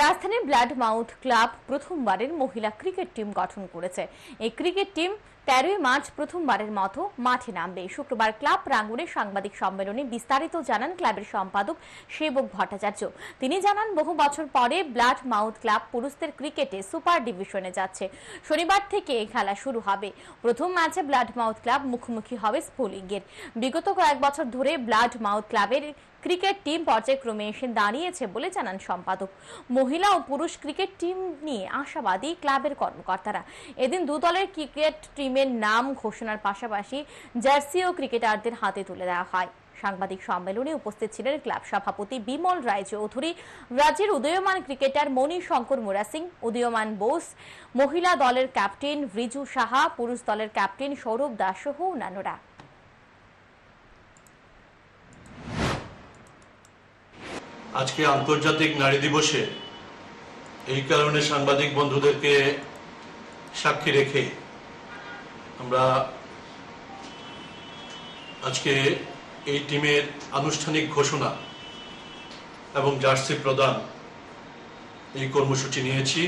রাজধানীর blood mouth club প্রথমবারের মহিলা ক্রিকেট টিম গঠন করেছে। এই ক্রিকেট টিম তেরোই মার্চ প্রথমবারের মতো মাঠে নামবে। শুক্রবার ক্লাব প্রাঙ্গণে সাংবাদিক সম্মেলনে বিস্তারিত জানান ক্লাবের সম্পাদক সেবক ভট্টাচার্য। তিনি জানান, বহু বছর পরে ব্লাড মাউথ ক্লাব পুরুষদের ক্রিকেটে সুপার ডিভিশনে যাচ্ছে। শনিবার থেকে এই খেলা শুরু হবে। প্রথম ম্যাচে ব্লাড মাউথ ক্লাব মুখোমুখি হবে স্পোলিংয়ের বিগত কয়েক বছর ধরে ব্লাড মাউথ ক্লাবের ক্রিকেট টিম পর্যায়ক্রমে এসে দাঁড়িয়েছে বলে জানান সম্পাদক। মহিলা ও পুরুষ ক্রিকেট টিম নিয়ে আশাবাদী ক্লাবের কর্মকর্তারা। এদিন দু দলের ক্রিকেট টিমের নাম ঘোষণার পাশাপাশি জার্সি ও ক্রিকেটারদের হাতে তুলে দেওয়া হয়। সাংবাদিক সম্মেলনে উপস্থিত ছিলেন ক্লাব সভাপতি বিমল রায় চৌধুরী রাজ্যের উদীয়মান ক্রিকেটার মণি শঙ্কর মোরা সিং, উদীয়মান বোস, মহিলা দলের ক্যাপ্টেন রিজু সাহা, পুরুষ দলের ক্যাপ্টেন সৌরভ দাস সহ অন্যান্যরা। আজকে আন্তর্জাতিক নারী দিবসে এই কারণে সাংবাদিক বন্ধুদেরকে সাক্ষী রেখে আমরা আজকে এই টিমের আনুষ্ঠানিক ঘোষণা এবং জার্সি প্রদান এই কর্মসূচি নিয়েছি।